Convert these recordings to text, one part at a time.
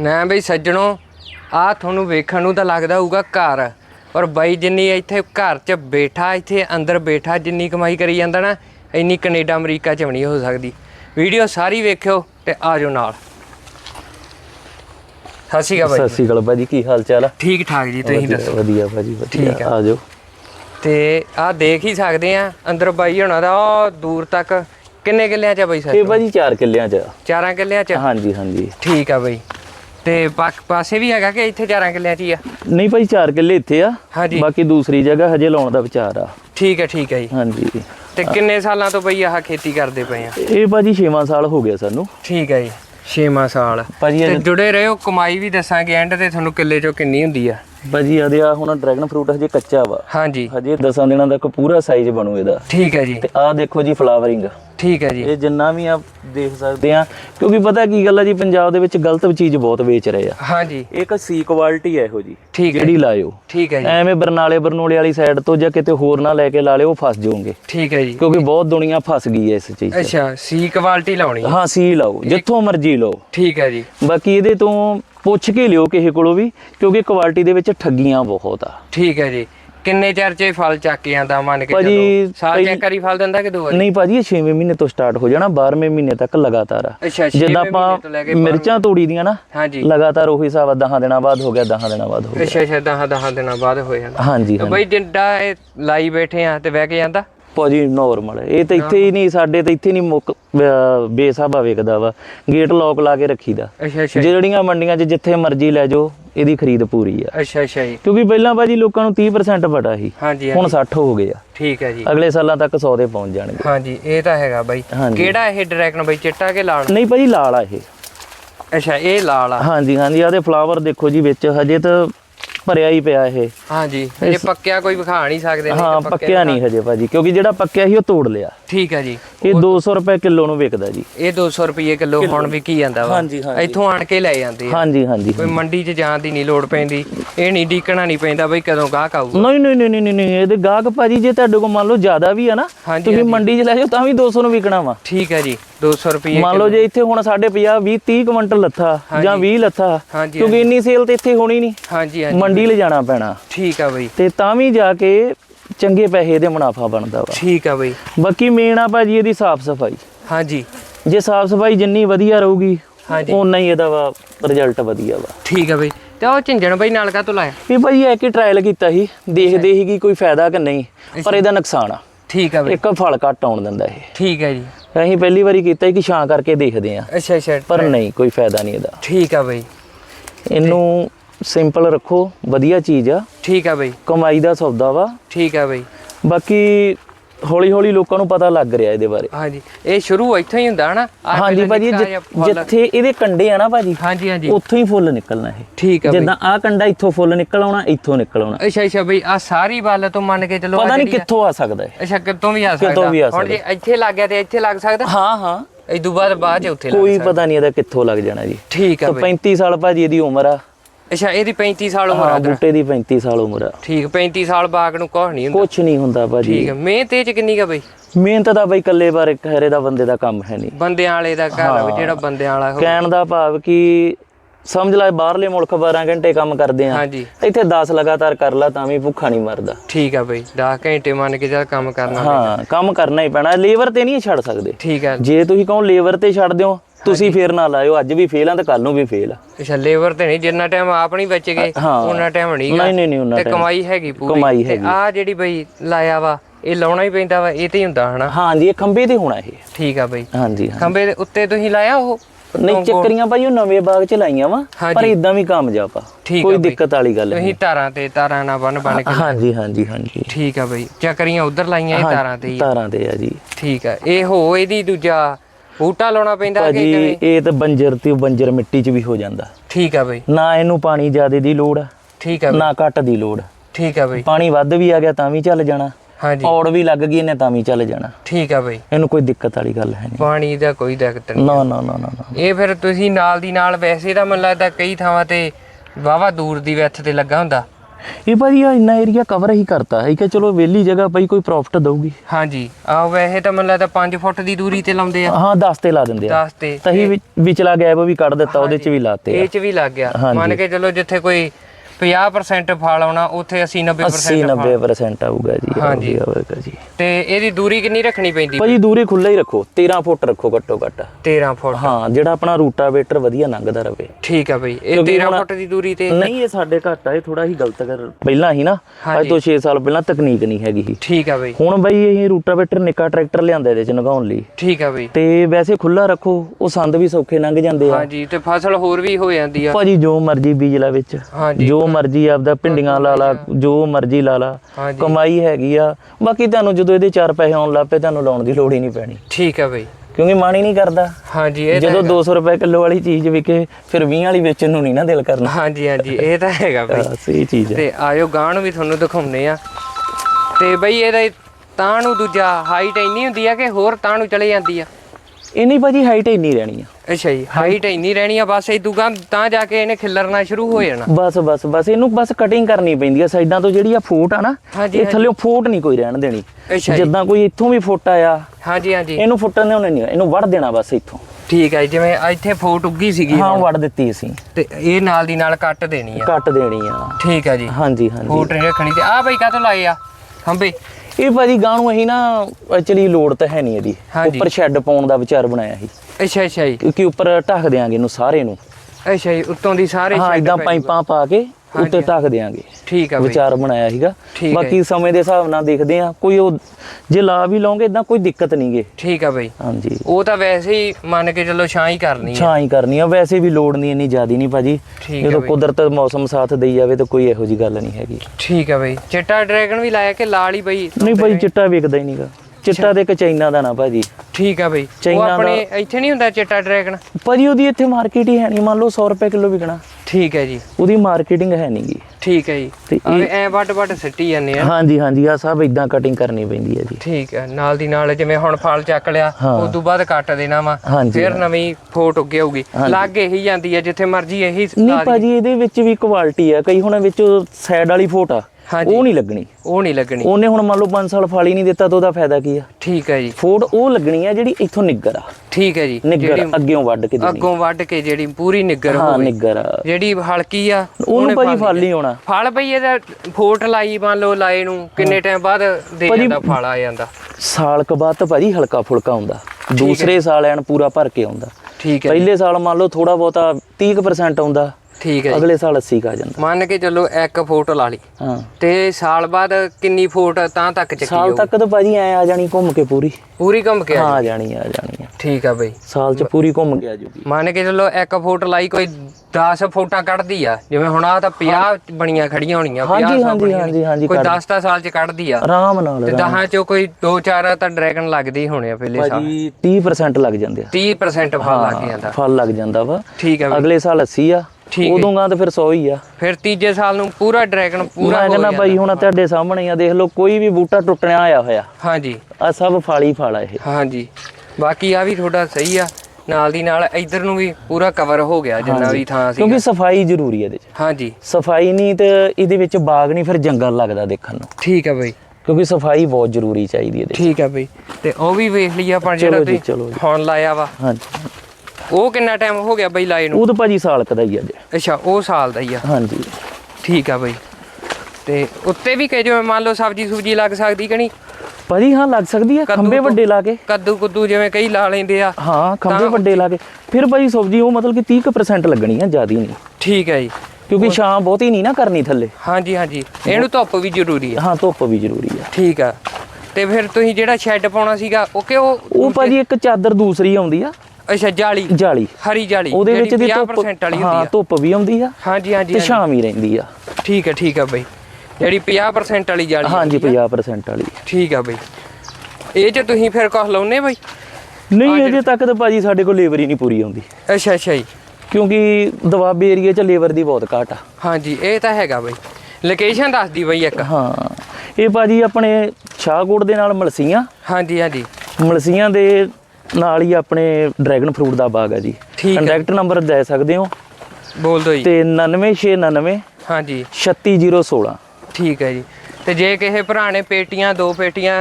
ਨਾ ਬਈ ਸੱਜਣੋ ਆ ਤੁਹਾਨੂੰ ਵੇਖਣ ਨੂੰ ਤਾਂ ਲੱਗਦਾ ਹੋਊਗਾ ਘਰ। ਪਰ ਬਾਈ ਜਿੰਨੀ ਇੱਥੇ ਘਰ 'ਚ ਬੈਠਾ ਇੱਥੇ ਅੰਦਰ ਬੈਠਾ ਜਿੰਨੀ ਕਮਾਈ ਕਰੀ ਜਾਂਦਾ ਨਾ ਇੰਨੀ ਕੈਨੇਡਾ ਅਮਰੀਕਾ 'ਚ ਵੀ ਨਹੀਂ ਹੋ ਸਕਦੀ। ਵੀਡੀਓ ਸਾਰੀ ਵੇਖਿਓ ਤੇ ਆ ਜਾਓ ਨਾਲ। ਸਤਿ ਸ਼੍ਰੀ ਅਕਾਲ ਸਤਿ ਬਾਈ ਸ਼੍ਰੀ ਅਕਾਲ ਭਾਜੀ ਕੀ ਹਾਲ ਚਾਲ ਆ? ਠੀਕ ਠਾਕ ਜੀ ਤੁਸੀਂ ਦੱਸੋ? ਵਧੀਆ ਭਾਜੀ ਠੀਕ ਆ। ਜਾਓ ਤੇ ਆ ਦੇਖ ਹੀ ਸਕਦੇ ਆ ਅੰਦਰ ਬਾਈ ਹੋਣਾ ਦਾ ਉਹ ਦੂਰ ਤੱਕ ਕਿੰਨੇ ਕਿੱਲਿਆਂ 'ਚ ਆ ਬਾਈ ਇਹ ਸਰ ਭਾਜੀ 4 ਕਿੱਲਿਆਂ ਚ ਆ। ਚਾਰਾਂ ਕਿੱਲਿਆਂ 'ਚ? ਹਾਂਜੀ ਹਾਂਜੀ। ਠੀਕ ਆ ਬਾਈ। ਤੇ ਪਾਕ- ਪਾਸੇ ਵੀ ਹੈਗਾ ਕਿ ਇੱਥੇ ਚਾਰਾਂ ਕਿੱਲਿਆਂ 'ਚ ਹੀ ਆ? ਨਹੀਂ ਭਾਈ 4 ਕਿੱਲੇ ਇੱਥੇ ਆ। ਹਾਂਜੀ। ਬਾਕੀ ਦੂਸਰੀ ਜਗ੍ਹਾ ਹਜੇ ਲਾਉਣ ਦਾ ਵਿਚਾਰ ਆ। ਠੀਕ ਹੈ ਠੀਕ ਹੈ ਜੀ। ਹਾਂਜੀ। ਤੇ ਕਿੰਨੇ ਸਾਲਾਂ ਤੋਂ ਬਈ ਆਹ ਖੇਤੀ ਕਰਦੇ ਪਏ ਆ? ਇਹ ਭਾਜੀ 6ਵਾਂ ਸਾਲ ਹੋ ਗਿਆ ਸਾਨੂੰ। ਠੀਕ ਹੈ ਜੀ 6ਵਾਂ ਸਾਲ। ਭਾਜੀ ਤੇ ਇਹ- ਜੁੜੇ ਰਹੋ ਕਮਾਈ ਵੀ ਦੱਸਾਂਗੇ ਐਂਡ ਤੇ ਤੁਹਾਨੂੰ ਕਿੱਲੇ ਚੋਂ ਕਿੰਨੀ ਹੁੰਦੀ ਆ। ਭਾਜੀ ਇਹਦੇ ਆ ਹੁਣ ਡਰੈਗਨ ਫਰੂਟ ਹਜੇ ਕੱਚਾ ਵਾ। ਹਾਂਜੀ। ਹਜੇ 10 ਦਿਨਾਂ ਤੱਕ ਪੂਰਾ ਸਾਈਜ਼ ਬਣੂ ਇਹਦਾ। ਠੀਕ ਹੈ ਜੀ। ਤੇ ਆਹ ਦੇਖੋ ਜੀ ਫਲਾਵਰਿੰਗ ਠੀਕ ਹੈ ਜੀ। ਇਹ ਜਿੰਨਾ ਵੀ ਆ ਦੇਖ ਸਕਦੇ ਆ ਕਿਉਂਕਿ ਪਤਾ ਕੀ ਗੱਲ ਆ ਜੀ ਪੰਜਾਬ ਦੇ ਵਿੱਚ ਗਲਤ ਚੀਜ਼ ਬਹੁਤ ਵੇਚ ਰਹੇ ਆ। ਹਾਂਜੀ। ਇੱਕ ਸੀ ਕੁਆਲਿਟੀ ਹੈ ਇਹੋ ਜੀ ਠੀਕ ਹੈ ਜਿਹੜੀ ਲਾਇਓ। ਠੀਕ ਹੈ ਜੀ। ਐਵੇਂ ਬਰਨਾਲੇ ਬਰਨੂਲੇ ਵਾਲੀ ਸਾਈਡ ਤੋਂ ਜਾਂ ਕਿਤੇ ਹੋਰ ਨਾ ਲੈ ਕੇ ਲਾ ਲਿਓ ਫਸ ਜਾਓਗੇ। ਠੀਕ ਹੈ ਜੀ। ਕਿਉਂਕਿ ਬਹੁਤ ਦੁਨੀਆ ਫਸ ਗਈ ਹੈ ਇਸ ਚੀਜ਼ 'ਚ ਅੱਛਾ ਸੀ ਕੁਆਲਿਟੀ ਲਾਉਣੀ ਹਾਂ। ਸੀ ਲਾਓ ਜਿੱਥੋਂ ਮਰਜ਼ੀ ਲਓ। ਠੀਕ ਹੈ ਜੀ। ਬਾਕੀ ਇਹਦੇ ਤੋਂ ਪੁੱਛ ਕੇ ਲਿਓ ਕਿਸੇ ਕੋਲੋਂ ਵੀ ਕਿਉਂਕਿ ਕੁਆਲਿਟੀ ਦੇ ਵਿੱਚ ਠੱਗੀਆਂ ਬਹੁਤ ਆ। ਠੀਕ ਹੈ ਜੀ। ਕਿੰਨੇ ਚਿਰ ਚ ਇਹ ਫਲ ਚੱਕ ਕੇ ਆਂਦਾ ਮੰਨ ਕੇ ਭਾਜੀ, ਚੱਲੋ? ਸਾਲ ਪਹਿਲੀ- ਚੈੱਕ ਕਰੀ ਫਲ ਦਿੰਦਾ ਕਿ ਦੋ ਵਾਰੀ? ਨਹੀਂ ਭਾਜੀ ਇਹ 6ਵੇਂ ਮਹੀਨੇ ਤੋਂ ਸਟਾਰਟ ਹੋ ਜਾਣਾ 12ਵੇਂ ਮਹੀਨੇ ਤੱਕ ਲਗਾਤਾਰ ਆ। ਜਿੱਦਾਂ ਆਪਾਂ ਮਿਰਚਾਂ ਤੋੜੀ ਦੀਆਂ ਨਾ ਹਾਂਜੀ। ਲਗਾਤਾਰ ਉਹੀ ਹਿਸਾਬ ਆ 10 ਦਿਨਾਂ ਬਾਅਦ ਹੋ ਗਿਆ 10 ਦਿਨਾਂ ਬਾਅਦ ਹੋ ਗਿਆ। ਅੱਛਾ ਅੱਛਾ ਦਹਾਂ ਦਹਾਂ ਦਿਨਾਂ ਬਾਅਦ ਹੋ ਜਾਂਦਾ। ਹਾਂਜੀ ਬਈ ਜਿੰਦਾ ਇਹ ਲਾਈ ਬੈਠੇ ਆ ਤੇ ਵਹਿ ਕੇ ਜਾਂਦਾ? ਭਾਜੀ ਨਾਰਮਲ ਇਹ ਤਾਂ ਇੱਥੇ ਹੀ ਨਹੀਂ ਸਾਡੇ ਤਾਂ ਇੱਥੇ ਨਹੀਂ ਮੁੱਕ ਬੇਸਾਬਾ ਵਿਕਦਾ ਵਾ। ਗੇਟ ਲੋਕ ਲਾ ਕੇ ਰੱਖੀਦਾ। ਅੱਛਾ ਅੱਛਾ ਜਿਹੜੀਆਂ ਮੰਡੀਆਂ 'ਚ ਜਿੱਥੇ ਮਰਜ਼ੀ ਲੈ ਜਾਓ ਇਹਦੀ ਖਰੀਦ ਪੂਰੀ ਆ। ਅੱਛਾ ਅੱਛਾ ਜੀ। ਕਿਉਂਕਿ ਪਹਿਲਾਂ ਭਾਜੀ ਲੋਕਾਂ ਨੂੰ 30% ਪਤਾ ਸੀ। ਹੁਣ ਹਾਂਜੀ। 60 ਹੋ ਗਏ ਆ। ਠੀਕ ਹੈ ਜੀ। ਅਗਲੇ ਸਾਲਾਂ ਤੱਕ 100 ਦੇ ਪਹੁੰਚ ਜਾਣਗੇ। ਹਾਂਜੀ ਇਹ ਤਾਂ ਹੈਗਾ ਬਾਈ। ਕਿਹੜਾ ਇਹ ਡਰੈਗਨ ਬਾਈ ਚਿੱਟਾ ਕਿ ਲਾਲ? ਨਹੀਂ ਭਾਜੀ ਲਾਲ ਆ ਇਹ। ਅੱਛਾ ਇਹ ਲਾਲ ਆ। ਹਾਂਜੀ ਹਾਂਜੀ ਆਦੇ ਫਲਾਵਰ ਦੇਖੋ ਜੀ ਵਿੱਚ। ਹਜੇ ਤਾਂ ਭਰਿਆ ਹੀ ਪਿਆ ਇਹ। ਹਾਂਜੀ ਇਹ ਪੱਕਿਆ ਕੋਈ ਵਿਖਾ ਨਹੀਂ ਸਕਦੇ ਹਾਂ ਪੱਕਿਆ ਨਹੀਂ ਹਜੇ ਭਾਜੀ ਕਿਉਂਕਿ ਜਿਹੜਾ ਪੱਕਿਆ ਸੀ ਉਹ ਤੋੜ ਲਿਆ। ਠੀਕ ਹੈ ਜੀ। ਇਹ 200 ਰੁਪਏ ਕਿਲੋ ਨੂੰ ਵਿਕਦਾ ਜੀ। ਇਹ 200 ਰੁਪਏ ਕਿਲੋ ਹੁਣ ਵਿਕੀ ਜਾਂਦਾ ਵਾ। ਹਾਂਜੀ, ਹਾਂਜੀ। ਇੱਥੋਂ ਆਣ ਕੇ ਲੈ ਜਾਂਦੇ ਆ। ਹਾਂਜੀ ਹਾਂਜੀ ਕੋਈ ਮੰਡੀ 'ਚ ਜਾਣ ਦੀ ਨਹੀਂ ਲੋੜ ਪੈਂਦੀ। ਇਹ ਨਹੀਂ ਡੀਕਣਾ ਨਹੀਂ ਪੈਂਦਾ ਬਈ ਕਦੋਂ ਗਾਹਕ ਆਊਗਾ। ਨਹੀਂ ਨਹੀਂ ਨਹੀਂ ਨਹੀਂ ਨਹੀਂ ਇਹਦੇ ਗਾਹਕ ਭਾਜੀ ਜੇ ਤੁਹਾਡੇ ਕੋਲ ਮੰਨ ਲਓ ਜ਼ਿਆਦਾ ਵੀ ਆ ਨਾ ਤੁਸੀਂ। ਮੰਡੀ 'ਚ ਲੈ ਜਾਓ ਤਾਂ ਵੀ 200 ਨੂੰ ਵਿਕਣਾ ਵਾ। ਠੀਕ ਹੈ ਜੀ 200 ਰੁਪਏ ਮੰਨ ਲਓ ਜੇ ਇੱਥੇ ਹੁਣ ਸਾਡੇ 50 20 30 ਕੁਇੰਟਲ ਲੱਥਾ ਜਾਂ 20 ਲੱਥਾ ਕਿਉਂਕਿ ਇੰਨੀ ਸੇਲ ਤੇ ਇੱਥੇ ਹੋਣੀ ਨਹੀਂ। ਹਾਂਜੀ ਹਾਂਜੀ ਮੰਡੀ ਲੈ ਜਾਣਾ ਪੈਣਾ। ਠੀਕ ਆ ਬਈ। ਤੇ ਤਾਂ ਵੀ ਜਾ ਕੇ ਚੰਗੇ ਪੈਸੇ ਦੇ ਮੁਨਾਫਾ ਬਣਦਾ ਵਾ। ਠੀਕ ਆ ਬਈ। ਬਾਕੀ ਮੇਨ ਆ ਭਾਜੀ ਇਹਦੀ ਸਾਫ਼ ਸਫ਼ਾਈ। ਹਾਂਜੀ। ਜੇ ਸਾਫ਼ ਸਫ਼ਾਈ ਜਿੰਨੀ ਵਧੀਆ ਰਹੂਗੀ ਹਾਂਜੀ। ਓਨਾ ਹੀ ਇਹਦਾ ਵਾ ਰਿਜ਼ਲਟ ਵਧੀਆ ਵਾ। ਠੀਕ ਆ ਬਈ। ਤੇ ਉਹ ਝਿੰਜਣ ਬਈ ਨਾਲ ਕਾ ਤੋਂ ਲਾਇਆ ਇਹ ਭਾਜੀ ਇੱਕ ਟ੍ਰਾਇਲ ਕੀਤਾ ਸੀ ਦੇਖਦੇ ਸੀ ਕਿ ਕੋਈ ਫਾਇਦਾ ਕਿ ਨਹੀਂ ਪਰ ਇਹਦਾ ਨੁਕਸਾਨ ਆ। ਠੀਕ ਆ ਬਈ। ਇੱਕ ਫਲ ਘੱਟ ਆਉਣ ਦਿੰਦਾ ਇਹ। ਠੀਕ ਹੈ ਜੀ। ਅਸੀਂ ਪਹਿਲੀ ਵਾਰੀ ਕੀਤਾ ਸੀ ਕਿ ਛਾਂ ਕਰਕੇ ਦੇਖਦੇ ਆ। ਅੱਛਾ ਅੱਛਾ। ਪਰ ਨਹੀਂ ਕੋਈ ਫਾਇਦਾ ਨਹੀਂ ਇਹਦਾ। ਠੀਕ ਆ ਬਈ। ਇਹਨੂੰ ਸਿੰਪਲ ਰੱਖੋ ਵਧੀਆ ਚੀਜ਼ ਆ। ਠੀਕ ਆ ਬਈ। ਕਮਾਈ ਦਾ ਸੌਦਾ ਵਾ। ਠੀਕ ਆ ਬਈ। ਬਾਕੀ ਹੌਲੀ ਹੌਲੀ ਲੋਕਾਂ ਨੂੰ ਪਤਾ ਲੱਗ ਰਿਹਾ ਇਹਦੇ ਬਾਰੇ। ਹਾਂਜੀ ਇਹ ਸ਼ੁਰੂ ਇੱਥੋਂ ਹੀ ਹੁੰਦਾ ਹਨਾ? ਹਾਂਜੀ ਭਾਜੀ ਜਿੱਥੇ ਇਹਦੇ ਕੰਡੇ ਆ ਨਾ ਭਾਜੀ ਹਾਂਜੀ ਹਾਂਜੀ। ਉੱਥੋਂ ਹੀ ਫੁੱਲ ਨਿਕਲਣਾ ਇਹ। ਠੀਕ ਆ ਬਈ। ਜਿੱਦਾਂ ਆ ਕੰਡਾ ਇੱਥੋਂ ਫੁੱਲ ਨਿਕਲ ਆਉਣਾ ਇੱਥੋਂ ਨਿਕਲ ਆਉਣਾ। ਅੱਛਾ ਅੱਛਾ ਬਈ ਆ ਸਾਰੀ ਵੱਲ ਤੋਂ ਮੰਨ ਕੇ ਚਲੋ ਪਤਾ ਨਹੀਂ ਕਿੱਥੋਂ ਆ ਸਕਦਾ ਇਹ। ਅੱਛਾ ਕਿਤੋਂ ਵੀ ਆ ਸਕਦਾ। ਕਿਤੋਂ ਵੀ ਆ ਹੁਣ ਜੇ ਇੱਥੇ ਲੱਗ ਗਿਆ ਤੇ ਇੱਥੇ ਲੱਗ ਸਕਦਾ? ਹਾਂ ਹਾਂ। ਇਦੋਂ ਬਾਅਦ ਬਾਅਦ ਚ ਉੱਥੇ ਲੱਗ ਕੋਈ ਸਕਦਾ। ਪਤਾ ਨਹੀਂ ਇਹਦਾ ਕਿੱਥੋਂ ਲੱਗ ਜਾਣਾ ਜੀ। ਠੀਕ ਆ ਤਾਂ ਬਈ। 35 ਸਾਲ ਭਾਜੀ ਇਹਦੀ ਉਮਰ ਆ। ਅੱਛਾ ਇਹਦੀ 35 ਸਾਲ ਉਮਰ ਹਾਂ ਆ ਬੂਟੇ ਦੀ 35 ਸਾਲ ਉਮਰ ਆ। ਠੀਕ 35 ਸਾਲ ਬਾਗ ਨੂੰ ਕੁਛ ਨਹੀਂ ਹੁੰਦਾ। ਕੁਛ ਨਹੀਂ ਹੁੰਦਾ ਭਾਜੀ। ਠੀਕ ਹੈ ਮਿਹਨਤ ਇਹ ਚ ਕਿੰਨੀ ਕਾ ਬਈ? ਮਿਹਨਤ ਦਾ ਬਈ ਇਕੱਲੇ ਬਾਰ ਇੱਕ ਹਰੇ ਦਾ ਬੰਦੇ ਦਾ ਕੰਮ ਹੈ ਨਹੀਂ। ਬੰਦਿਆਂ ਵਾਲੇ ਦਾ ਘਰ ਆ ਵੀ ਜਿਹੜਾ ਬੰਦਿਆਂ ਵਾਲਾ ਹੋਵੇ। ਕਹਿਣ ਦਾ ਭਾਵ ਕਿ ਸਮਝ ਲੈ ਬਾਹਰਲੇ ਮੁਲਕ 12 ਘੰਟੇ ਕੰਮ ਕਰਦੇ ਆ। ਹਾਂਜੀ। ਇੱਥੇ 10 ਲਗਾਤਾਰ ਕਰ ਲਾ ਤਾਂ ਵੀ ਭੁੱਖਾ ਨਹੀਂ ਮਰਦਾ। ਠੀਕ ਆ ਬਈ 10 ਘੰਟੇ ਮੰਨ ਕੇ ਚੱਲ ਕੰਮ ਕਰਨਾ ਹਾਂ ਕੰਮ ਕਰਨਾ ਹੀ ਪੈਣਾ। ਲੇਬਰ ਤੇ ਨਹੀਂ ਛੱਡ ਸਕਦੇ। ਠੀਕ ਆ। ਜੇ ਤੁਸੀਂ ਕਹੋ ਲੇਬਰ ਤੇ ਛੱਡ ਦਿਓ ਤੁਸੀਂ ਫੇਰ ਨਾ ਲਾਇਓ ਅੱਜ ਵੀ ਫੇਲ ਆ ਤੇ ਕੱਲ ਨੂੰ ਵੀ ਫੇਲ ਆ। ਅੱਛਾ ਲੇਬਰ ਤੇ ਨਹੀਂ ਜਿੰਨਾ ਟਾਈਮ ਆਪ ਨਹੀਂ ਬਚ ਗਏ ਹਾਂ। ਉਹਨਾਂ ਟਾਈਮ ਨਹੀਂ ਨਹੀਂ ਨਹੀਂ ਨਹੀਂ ਉਹਨਾਂ ਤੇ ਕਮਾਈ ਹੈਗੀ ਪੂਰੀ। ਕਮਾਈ ਹੈਗੀ। ਆ ਜਿਹੜੀ ਬਈ ਲਾਇਆ ਵਾ ਇਹ ਲਾਉਣਾ ਹੀ ਪੈਂਦਾ ਵਾ ਇਹ ਤੇ ਹੀ ਹੁੰਦਾ ਹਨਾ? ਹਾਂਜੀ ਇਹ ਖੰਬੇ ਤੇ ਹੋਣਾ ਇਹ। ਠੀਕ ਆ ਬਈ। ਹਾਂਜੀ ਖੰਬੇ ਦੇ ਉੱਤੇ ਤੁਸੀਂ ਲਾਇਆ ਉਹ? ਨਹੀਂ ਚੱਕਰੀਆਂ ਭਾਈ ਉਹ ਨਵੇਂ ਬਾਗ ਚ ਲਾਈਆਂ ਵਾ। ਪਰ ਇਦਾਂ ਵੀ ਕਾਮਯਾਬ ਆ। ਕੋਈ। ਦਿੱਕਤ ਵਾਲੀ ਗੱਲ ਨਹੀਂ। ਤੁਸੀਂ ਤਾਰਾਂ ਤੇ ਤਾਰਾਂ ਨਾਲ ਬਨ ਬਨ ਕੇ। ਹਾਂਜੀ ਹਾਂਜੀ ਹਾਂਜੀ। ਠੀਕ ਆ ਬਈ। ਚੱਕਰੀਆਂ ਉਧਰ ਲਾਈਆਂ ਇਹ ਤਾਰਾਂ ਤੇ ਹੀ। ਤਾਰਾਂ ਤੇ ਆ ਜੀ। ਠੀਕ ਆ। ਇਹ ਹੋ ਇਹਦੀ ਦੂਜਾ ਬੂਟਾ ਲਾਉਣਾ ਪੈਂਦਾ ਕਿ ਭਾਜੀ ਕਿਵੇਂ? ਇਹ ਤਾਂ ਬੰਜਰ ਤੇ ਬੰਜਰ ਮਿੱਟੀ ਚ ਵੀ ਹੋ ਜਾਂਦਾ। ਠੀਕ ਆ ਬਈ। ਨਾ ਇਹਨੂੰ ਪਾਣੀ ਜ਼ਿਆਦੇ ਦੀ ਲੋੜ ਆ, ਠੀਕ ਆ ਬਈ। ਨਾ ਘੱਟ ਦੀ ਲੋੜ। ਠੀਕ ਆ ਬਈ। ਪਾਣੀ ਵੱਧ ਵੀ ਆ ਗਿਆ ਤਾਂ ਵੀ ਚੱਲ ਜਾਣਾ। ਹਾਂਜੀ। ਔੜ ਵੀ ਲੱਗ ਗਈ ਇਹਨੇ ਤਾਂ ਵੀ ਚੱਲ ਜਾਣਾ। ਠੀਕ ਆ ਬਈ। ਇਹਨੂੰ ਕੋਈ ਦਿੱਕਤ ਵਾਲੀ ਗੱਲ ਹੈ ਨਹੀਂ। ਪਾਣੀ ਦਾ ਕੋਈ ਦਿੱਕਤ ਨਹੀਂ ਨਾ ਨਾ ਨਾ ਨਾ ਨਾ। ਇਹ ਫਿਰ ਤੁਸੀਂ ਨਾਲ ਦੀ ਨਾਲ ਵੈਸੇ ਤਾਂ ਮੈਨੂੰ ਲੱਗਦਾ ਕਈ ਥਾਵਾਂ ਤੇ ਵਾਵਾ ਦੂਰ ਦੀ ਵਿੱਥ ਤੇ ਲੱਗਾ ਹੁੰਦਾ। ਇਹ ਭਾਜੀ ਆ ਇੰਨਾ ਏਰੀਆ ਕਵਰ ਹੀ ਕਰਤਾ। ਹੈ ਕਿ ਚਲੋ ਵਿਹਲੀ ਜਗ੍ਹਾ ਪਈ ਕੋਈ ਪ੍ਰੋਫਿਟ ਦਊਗੀ। ਹਾਂਜੀ। ਆ ਵੈਸੇ ਤਾਂ ਮੈਨੂੰ ਲੱਗਦਾ 5 ਫੁੱਟ ਦੀ ਦੂਰੀ ਤੇ ਲਾਉਂਦੇ ਆ। ਹਾਂ 10 ਤੇ ਲਾ ਦਿੰਦੇ ਆ। 10 ਤੇ। ਤਹੀ ਵਿੱਚ ਵਿਚਲਾ ਗੈਪ ਵੀ ਕੱਢ ਦਿੱਤਾ ਉਹਦੇ ਚ ਵੀ ਲਾਤੇ ਆ। ਇਹ ਚ ਵੀ ਲੱਗ ਗਿਆ। ਮੰਨ ਕੇ ਚਲੋ ਜਿੱਥੇ ਕੋਈ 50% ਫਲ ਆਉਣਾ ਉੱਥੇ 80 80 90% ਫਲ। 90% ਆਊਗਾ ਜੀ ਹਾਂਜੀ। ਆਊਗਾ ਜੀ। ਤੇ ਇਹਦੀ ਦੂਰੀ ਕਿੰਨੀ ਰੱਖਣੀ ਪੈਂਦੀ? ਭਾਜੀ ਦੂਰੀ ਖੁੱਲਾ ਹੀ ਰੱਖੋ 13 ਫੁੱਟ ਰੱਖੋ ਘੱਟੋ ਘੱਟ। 13 ਫੁੱਟ। ਹਾਂ ਜਿਹੜਾ ਆਪਣਾ ਰੂਟਾਵੇਟਰ ਵਧੀਆ ਲੰਘਦਾ ਰਵੇ। ਠੀਕ ਆ ਬਈ ਇਹ ਕਿਉਂਕਿ 13 ਹੁਣ- ਫੁੱਟ ਦੀ ਦੂਰੀ ਤੇ ਨਹੀਂ ਇਹ ਸਾਡੇ ਘੱਟ ਆ ਇਹ ਥੋੜਾ ਹੀ ਗਲਤ ਕਰ ਪਹਿਲਾਂ ਹੀ ਨਾ ਅੱਜ। ਤੋਂ 6 ਸਾਲ ਪਹਿਲਾਂ ਤਕਨੀਕ ਨਹੀਂ ਹੈਗੀ ਸੀ। ਠੀਕ ਆ ਬਈ। ਹੁਣ ਬਈ ਇਹ ਰੂਟਾਵੇਟਰ ਨਿੱਕਾ ਟਰੈਕਟਰ ਲਿਆਂਦਾ ਇਹਦੇ ਚ ਨਗਾਉਣ ਲਈ। ਠੀਕ ਆ ਬਈ। ਤੇ ਵੈਸੇ ਖੁੱਲਾ ਰੱਖੋ ਉਹ ਸੰਦ ਵੀ ਸੌਖੇ ਲੰਘ ਜਾਂਦੇ ਆ। ਹਾਂਜੀ ਤੇ ਫਸਲ ਹੋਰ ਵੀ ਹੋ ਜਾਂਦੀ ਆ। ਭਾਜੀ ਜੋ ਮਰਜ਼ੀ ਬੀਜ ਲਾ ਵਿੱਚ ਜੋ ਮਰਜ਼ੀ ਆਪਦਾ ਭਿੰਡੀਆਂ ਲਾ ਲਾ ਜੋ ਮਰਜ਼ੀ ਲਾ ਲਾ ਹਾਂਜੀ। ਕਮਾਈ ਹੈਗੀ ਆ। ਬਾਕੀ ਤੁਹਾਨੂੰ ਜਦੋਂ ਇਹਦੇ ਚਾਰ ਪੈਸੇ ਆਉਣ ਲੱਗ ਪਏ ਤੁਹਾਨੂੰ ਲਾਉਣ ਦੀ ਲੋੜ ਹੀ ਨਹੀਂ ਪੈਣੀ। ਠੀਕ ਆ ਬਈ। ਕਿਉਂਕਿ ਮਨ ਹੀ ਨਹੀਂ ਕਰਦਾ। ਹਾਂਜੀ ਇਹ ਤਾਂ ਜਦੋਂ 200 ਰੁਪਏ ਕਿਲੋ ਵਾਲੀ ਚੀਜ਼ ਵਿਕੇ ਫਿਰ 20 ਵਾਲੀ ਵੇਚਣ ਨੂੰ ਨਹੀਂ ਨਾ ਦਿਲ ਕਰਨਾ। ਹਾਂਜੀ ਹਾਂਜੀ ਇਹ ਤਾਂ ਹੈਗਾ ਬਈ। ਬਸ ਇਹ ਚੀਜ਼ ਹੈ ਤੇ ਆਇਓ ਗਾਂ ਨੂੰ ਵੀ ਤੁਹਾਨੂੰ ਦਿਖਾਉਂਦੇ ਆ। ਤੇ ਬਈ ਇਹਦਾ ਤਾਂ ਨੂੰ ਦੂਜਾ ਹਾਈਟ ਇੰਨੀ ਹੁੰਦੀ ਆ ਕਿ ਹੋਰ ਤਾਂ ਨੂੰ ਚਲੇ ਜਾਂਦੀ ਆ। ਇਹ ਨਹੀਂ ਭਾਜੀ ਹਾਈਟ ਇੰਨੀ ਰਹਿਣੀ ਆ। ਅੱਛਾ ਜੀ ਹਾਈਟ ਇੰਨੀ ਰਹਿਣੀ ਆ ਬਸ ਇਦੂ ਗਾਂ ਤਾਂ ਜਾ ਕੇ ਇਹਨੇ ਖਿੱਲਰਨਾ ਸ਼ੁਰੂ ਹੋ ਜਾਣਾ। ਬਸ ਬਸ ਬਸ ਇਹਨੂੰ ਬਸ ਕਟਿੰਗ ਕਰਨੀ ਪੈਂਦੀ ਆ ਸਾਈਡਾਂ ਤੋਂ ਜਿਹੜੀ ਆ ਫੋਟ ਆ ਨਾ ਇਹ ਥੱਲੇ ਫੋਟ ਨਹੀਂ ਕੋਈ ਰਹਿਣ ਦੇਣੀ। ਜਿੱਦਾਂ ਕੋਈ ਇੱਥੋਂ ਵੀ ਫੁੱਟ ਆਇਆ ਹਾਂਜੀ ਹਾਂਜੀ। ਇਹਨੂੰ ਫੁੱਟਣ ਦੇ ਨਹੀਂ ਇਹਨੂੰ ਵੜ ਦੇਣਾ ਬਸ ਇੱਥੋਂ। ਠੀਕ ਹੈ ਜਿਵੇਂ ਇੱਥੇ ਫੋਟ ਉੱਗੀ ਸੀਗੀ ਹਾਂ ਹੁਣ, ਵੜ ਦਿੱਤੀ ਅਸੀਂ। ਤੇ ਇਹ ਨਾਲ ਦੀ ਨਾਲ ਕੱਟ ਦੇਣੀ ਆ। ਕੱਟ ਦੇਣੀ ਆ। ਠੀਕ ਹੈ ਜੀ। ਹਾਂਜੀ ਹਾਂਜੀ। ਫੋਟ ਰੱਖਣੀ ਤੇ ਆ ਬਈ ਕਾਹਤੋਂ ਲਾਏ ਆ? ਖੰਬੇ ਇਹ ਭਾਜੀ ਗਾਂ ਨੂੰ ਅਸੀਂ ਨਾ ਐਕਚੁਅਲੀ ਲੋੜ ਤਾਂ ਹੈ ਨਹੀਂ ਇਹਦੀ। ਹਾਂਜੀ। ਉੱਪਰ ਸ਼ੈੱਡ ਪਾਉਣ ਦਾ ਵਿਚਾਰ ਬਣਾਇਆ ਸੀ। ਅੱਛਾ ਅੱਛਾ ਜੀ। ਕਿਉਂਕਿ ਉੱਪਰ ਢੱਕ ਦਿਆਂਗੇ ਇਹਨੂੰ ਸਾਰੇ ਨੂੰ। ਅੱਛਾ ਜੀ ਉੱਤੋਂ ਦੀ ਸਾਰੇ ਹਾਂ ਇਦਾਂ ਪੈ ਪਾਈਪਾਂ ਪਾ ਕੇ ਉੱਤੇ ਢੱਕ ਦਿਆਂਗੇ। ਠੀਕ ਆ ਬਈ ਵਿਚਾਰ ਬਣਾਇਆ ਸੀਗਾ। ਠੀਕ ਹੈ ਬਾਕੀ ਸਮੇਂ ਦੇ ਹਿਸਾਬ ਨਾਲ ਦੇਖਦੇ ਆ ਕੋਈ ਉਹ ਜੇ ਲਾ ਵੀ ਲਓਗੇ ਇਦਾਂ ਕੋਈ ਦਿੱਕਤ ਨਹੀਂਗੇ ਠੀਕ ਆ ਬਈ। ਹਾਂਜੀ। ਉਹ ਤਾਂ ਵੈਸੇ ਹੀ ਮੰਨ ਕੇ ਚੱਲੋ ਛਾਂ ਹੀ ਕਰਨੀ ਆ। ਛਾਂ ਹੀ ਕਰਨੀ ਆ। ਵੈਸੇ ਵੀ ਲੋੜ ਨਹੀਂ ਇੰਨੀ ਜ਼ਿਆਦੀ ਨਹੀਂ ਭਾਜੀ। ਠੀਕ ਹੈ ਜਦੋਂ ਬਈ। ਕੁਦਰਤ ਮੌਸਮ ਸਾਥ ਦੇਈ ਜਾਵੇ ਤਾਂ ਕੋਈ ਇਹੋ ਜੀ ਗੱਲ ਨਹੀਂ ਹੈਗੀ। ਠੀਕ ਆ ਬਈ। ਚਿੱਟਾ ਡਰੈਗਨ ਵੀ ਲਾਇਆ ਕਿ ਲਾਲ ਹੀ ਬਈ? ਨਹੀਂ ਭਾਜੀ ਚਿੱਟਾ ਵਿਕਦਾ ਹੀ ਨਹੀਂਗਾ ਚਿੱਟਾ ਤੇ ਇੱਕ ਚਾਈਨਾ ਦਾ ਨਾ ਭਾਜੀ। ਠੀਕ ਆ ਬਈ। ਉਹ ਚਾਈਨਾ ਆਪਣੇ ਇੱਥੇ ਨਹੀਂ ਹੁੰਦਾ ਚਿੱਟਾ ਡਰੈਗਨ ਭਾਜੀ ਉਹਦੀ ਇੱਥੇ ਮਾਰਕੀਟ ਹੀ ਹੈ ਨਹੀਂ। ਮੰਨ ਲਓ 100 ਰੁਪਏ ਕਿਲੋ ਵਿਕਣਾ। ਠੀਕ ਹੈ ਜੀ। ਉਹਦੀ ਮਾਰਕੀਟਿੰਗ ਹੈ ਨਹੀਂਗੀ ਠੀਕ ਹੈ ਜੀ। ਤੇ ਆਵੇ ਐ ਵੱਡ ਵੱਡ ਸਿੱਟੀ ਜਾਂਦੇ ਆ। ਹਾਂਜੀ ਹਾਂਜੀ। ਆ ਸਭ ਇਦਾਂ ਕਟਿੰਗ ਕਰਨੀ ਪੈਂਦੀ ਹੈ ਜੀ। ਠੀਕ ਹੈ। ਨਾਲ ਦੀ ਨਾਲ ਜਿਵੇਂ ਹੁਣ ਫਲ ਚੱਕ ਲਿਆ ਹਾਂ। ਉਸ ਤੋਂ ਬਾਅਦ ਕੱਟ ਦੇਣਾ ਵਾ। ਹਾਂਜੀ, ਫਿਰ ਹਾਂ। ਨਵੀਂ ਫੋਟ ਉੱਗੇ ਹੋਊਗੀ। ਲੱਗ ਇਹੀ ਜਾਂਦੀ ਹੈ ਜਿੱਥੇ ਮਰਜ਼ੀ ਇਹੀ ਨਹੀਂ ਲਾ ਦੀ। ਭਾਜੀ ਇਹਦੇ ਵਿੱਚ ਵੀ ਕੁਆਲਿਟੀ ਆ। ਕਈ ਹੁਣ ਵਿੱਚ ਸਾਈਡ ਵਾਲੀ ਫੋਟ ਆ। ਉਹ ਨਹੀਂ ਲੱਗਣੀ। ਉਹ ਨਹੀਂ ਲੱਗਣੀ। ਉਹਨੇ ਹੁਣ ਮੰਨ ਲਓ 5 ਸਾਲ ਫਲ ਹੀ ਨਹੀਂ ਦਿੱਤਾ ਤਾਂ ਉਹਦਾ ਫਾਇਦਾ ਕੀ ਆ? ਠੀਕ ਹੈ ਜੀ। ਫੋਟ ਉਹ ਲੱਗਣੀ ਆ ਜਿਹੜੀ ਇੱਥੋਂ ਨਿੱਗਰ ਆ। ਠੀਕ ਹੈ ਜੀ। ਨਿੱਗਰ ਅੱਗਿਓਂ ਵੱਢ ਕੇ ਦੇਣੀ ਅੱਗੋਂ ਵੱਢ ਕੇ ਜਿਹੜੀ ਪੂਰੀ ਨਿੱਗਰ ਹਾਂ ਹੋਵੇ। ਨਿੱਗਰ ਆ। ਜਿਹੜੀ ਹਲਕੀ ਆ ਉਹਨੂੰ ਭਾਜੀ ਫਲ ਨਹੀਂ ਆਉਣਾ। ਫਲ ਬਈ ਇਹਦਾ ਫੋਟ ਲਾਈ ਮੰਨ ਲਓ ਲਾਏ ਨੂੰ ਕਿੰਨੇ ਟਾਈਮ ਬਾਅਦ ਦੇ ਜਾਂਦਾ ਫਲ ਆ ਜਾਂਦਾ। ਸਾਲ ਕੁ ਬਾਅਦ ਤਾਂ ਭਾਜੀ ਹਲਕਾ ਫੁਲਕਾ ਆਉਂਦਾ। ਦੂਸਰੇ ਸਾਲ ਐਨ ਪੂਰਾ ਭਰ ਕੇ ਆਉਂਦਾ। ਠੀਕ ਹੈ ਪਹਿਲੇ ਸਾਲ ਮੰਨ ਲਓ ਥੋੜਾ ਬਹੁਤਾ 30% ਆਉਂਦਾ। ਠੀਕ ਹੈ ਜੀ। ਅਗਲੇ ਸਾਲ 80 ਕਾ ਜਾਂਦਾ। ਮੰਨ ਕੇ ਚੱਲੋ ਇੱਕ ਫੋਟ ਲਾ ਲਈ। ਹਾਂ। ਤੇ ਸਾਲ ਬਾਅਦ ਕਿੰਨੀ ਫੋਟ ਤਾਂ ਤੱਕ ਚੱਕੀ ਸਾਲ ਤੱਕ ਤਾਂ ਭਾਜੀ ਐ ਆ ਜਾਣੀ ਘੁੰਮ ਕੇ ਪੂਰੀ। ਪੂਰੀ ਘੁੰਮ ਕੇ ਆ ਹਾਂ। ਆ ਜਾਣੀ ਆ ਜਾਣੀ ਆ। ਠੀਕ ਆ ਬਈ। ਸਾਲ ਚ ਪੂਰੀ ਘੁੰਮ ਕੇ ਆ ਜੂਗੀ। ਮੰਨ ਕੇ ਚੱਲੋ ਇੱਕ ਫੋਟ ਲਾਈ ਕੋਈ 10 ਫੋਟਾਂ ਕੱਢਦੀ ਆ। ਜਿਵੇਂ ਹੁਣ ਆ ਤਾਂ 50 ਬਣੀਆਂ ਖੜੀਆਂ ਹੋਣੀਆਂ ਹਾਂਜੀ, 50 ਹਾਂਜੀ, ਹਾਂਜੀ, ਹਾਂਜੀ, ਕੋਈ ਕੱਢ- 10 ਤਾਂ ਸਾਲ ਚ ਕੱਢਦੀ ਆ। ਆਰਾਮ ਨਾਲ ਤੇ 10 ਚੋਂ ਕੋਈ 2-4 ਤਾਂ ਡਰੈਗਨ ਲੱਗਦੇ ਹੋਣੇ ਆ ਪਹਿਲੇ ਸਾਲ। ਭਾਜੀ 30% ਲੱਗ ਜਾਂਦੇ ਆ। 30% ਫਲ ਲੱਗ ਜਾਂਦਾ। ਫਲ ਲੱਗ ਜਾਂਦਾ ਵਾ। ਠੀਕ ਆ ਬਈ। ਅਗਲੇ ਸਾਲ 80 ਆ। ਠੀਕ ਹੈ। ਉਦੋਂ ਗਾ ਤਾਂ ਫਿਰ 100 ਹੀ ਆ। ਫਿਰ ਤੀਜੇ ਸਾਲ ਨੂੰ ਪੂਰਾ ਡਰੈਗਨ ਪੂਰਾ ਮੈਂ ਹੋ ਕਹਿੰਦਾ ਜਾਂਦਾ। ਭਾਈ ਹੁਣ ਤੁਹਾਡੇ ਸਾਹਮਣੇ ਆ ਦੇਖ ਲਓ ਕੋਈ ਵੀ ਬੂਟਾ ਟੁੱਟਣਾ ਆਇਆ ਹੋਇਆ। ਹਾਂਜੀ। ਆ ਸਭ ਫਲ ਫਲ ਇਹ। ਹਾਂਜੀ। ਬਾਕੀ ਆ ਵੀ ਤੁਹਾਡਾ ਸਹੀ ਆ। ਨਾਲ ਦੀ ਨਾਲ ਇੱਧਰ ਨੂੰ ਵੀ ਪੂਰਾ ਕਵਰ ਹੋ ਗਿਆ ਜਿੰਨਾ ਵੀ ਥਾਂ ਸੀ ਕਿਉਂਕਿ ਸਫ਼ਾਈ ਜ਼ਰੂਰੀ ਹੈ ਇਹਦੇ ਚ। ਹਾਂਜੀ। ਸਫ਼ਾਈ ਨਹੀਂ ਤੇ ਇਹਦੇ ਵਿੱਚ ਬਾਗ ਨਹੀਂ ਫਿਰ ਜੰਗਲ ਲੱਗਦਾ ਦੇਖਣ ਨੂੰ। ਠੀਕ ਆ ਬਈ। ਕਿਉਂਕਿ ਸਫ਼ਾਈ ਬਹੁਤ ਜ਼ਰੂਰੀ ਚਾਹੀਦੀ ਹੈ ਇਹਦੇ 'ਚ। ਠੀਕ ਆ ਬਈ। ਤੇ ਉਹ ਵੀ ਵੇਖ ਲਈ ਆਪਾਂ ਜਿਹੜਾ ਚਲੋ ਜੀ, ਤੁਸੀਂ ਚਲੋ ਜੀ। ਹੁਣ ਲਾਇਆ ਵਾ। ਹਾਂਜੀ। ਉਹ ਕਿੰਨਾ ਟਾਈਮ ਹੋ ਗਿਆ ਬਈ ਲਾਏ ਨੂੰ? ਉਹ ਤਾਂ ਭਾਜੀ ਸਾਲ ਕਦਾ ਹੀ ਅੱਜ। ਅੱਛਾ ਉਹ ਸਾਲ ਦਾ ਹੀ ਆ। ਹਾਂਜੀ। ਠੀਕ ਆ ਬਈ। ਤੇ ਉੱਤੇ ਵੀ ਕਹੇ ਜਿਵੇਂ ਮੰਨ ਲਓ ਸਬਜੀ ਸੁਬਜੀ ਲੱਗ ਸਕਦੀ ਕਿ ਨਹੀਂ? ਭਾਜੀ ਹਾਂ ਲੱਗ ਸਕਦੀ ਕੱਦੂ ਖੰਬੇ ਵੱਡੇ ਲਾ ਕੇ। ਕੱਦੂ ਕੁੱਦੂ ਜਿਵੇਂ ਕਈ ਲਾ ਲੈਂਦੇ ਆ। ਹਾਂ ਖੰਬੇ ਵੱਡੇ ਲਾ ਕੇ। ਫਿਰ ਭਾਜੀ ਸਬਜ਼ੀ ਉਹ ਮਤਲਬ ਕਿ 30% ਲੱਗਣੀ ਹੈ ਜ਼ਿਆਦੀ ਨਹੀਂ। ਠੀਕ ਹੈ ਜੀ। ਕਿਉਂਕਿ ਛਾਂ ਬਹੁਤੀ ਨਹੀਂ ਨਾ ਕਰਨੀ ਥੱਲੇ। ਹਾਂਜੀ ਹਾਂਜੀ। ਇਹਨੂੰ ਧੁੱਪ ਵੀ ਜ਼ਰੂਰੀ ਆ। ਹਾਂ ਧੁੱਪ ਵੀ ਜ਼ਰੂਰੀ ਆ। ਠੀਕ ਆ। ਤੇ ਫਿਰ ਤੁਸੀਂ ਜਿਹੜਾ ਸ਼ੈੱਡ ਪਾਉਣਾ ਸੀਗਾ ਉਹ ਕਿ ਉਹ ਉਹ ਭਾਜੀ ਇੱਕ ਚਾਦਰ ਦੂਸਰੀ ਆਉਂਦੀ ਆ। ਅੱਛਾ ਜਾਲੀ। ਜਾਲੀ। ਹਰੀ ਜਾਲੀ ਉਹਦੇ ਵਿੱਚ ਦੀ 50% ਧੁੱਪ ਵਾਲੀ ਹਾਂ ਹੁੰਦੀ ਆ। ਧੁੱਪ ਵੀ ਆਉਂਦੀ ਆ ਹਾਂਜੀ ਹਾਂਜੀ ਤੇ ਹਾਂਜੀ। ਛਾਂ ਵੀ ਰਹਿੰਦੀ ਆ। ਠੀਕ ਹੈ ਠੀਕ ਹੈ ਬਈ। ਜਿਹੜੀ 50% ਵਾਲੀ ਜਾਲੀ ਹਾਂਜੀ ਹੁੰਦੀ ਆ। 50% ਵਾਲੀ। ਠੀਕ ਆ ਬਈ। ਇਹ ਚ ਤੁਸੀਂ ਫਿਰ ਕੁਛ ਲਾਉਨੇ ਬਈ? ਨਹੀਂ ਅਜੇ ਤੱਕ ਤਾਂ ਭਾਜੀ ਸਾਡੇ ਕੋਲ ਲੇਬਰ ਹੀ ਨਹੀਂ ਪੂਰੀ ਆਉਂਦੀ। ਅੱਛਾ ਅੱਛਾ ਜੀ। ਕਿਉਂਕਿ ਦਵਾਬੇ ਏਰੀਆ 'ਚ ਲੇਬਰ ਦੀ ਬਹੁਤ ਘਾਟ ਆ। ਹਾਂਜੀ ਇਹ ਤਾਂ ਹੈਗਾ ਬਈ। ਲੋਕੇਸ਼ਨ ਦੱਸਦੀ ਬਈ ਇੱਕ। ਹਾਂ ਇਹ ਭਾਜੀ ਆਪਣੇ ਸ਼ਾਹਕੋਟ ਦੇ ਨਾਲ ਮਲਸੀਆਂ। ਹਾਂਜੀ ਹਾਂਜੀ। ਮਲਸੀਆਂ ਦੇ ਨਾਲ ਹੀ ਆਪਣੇ ਡਰੈਗਨ ਫਰੂਟ ਦਾ ਬਾਗ ਹੈ ਜੀ। ਕੰਟੈਕਟ ਨੰਬਰ ਦੇ ਸਕਦੇ ਹੋ। ਬੋਲ ਦਿਓ ਜੀ। ਤੇ 99699 ਹਾਂਜੀ। 36016 ਠੀਕ ਹੈ ਜੀ। ਤੇ ਜੇ ਕਿਸੇ ਭਰਾ ਨੇ ਪੇਟੀਆਂ ਦੋ ਪੇਟੀਆਂ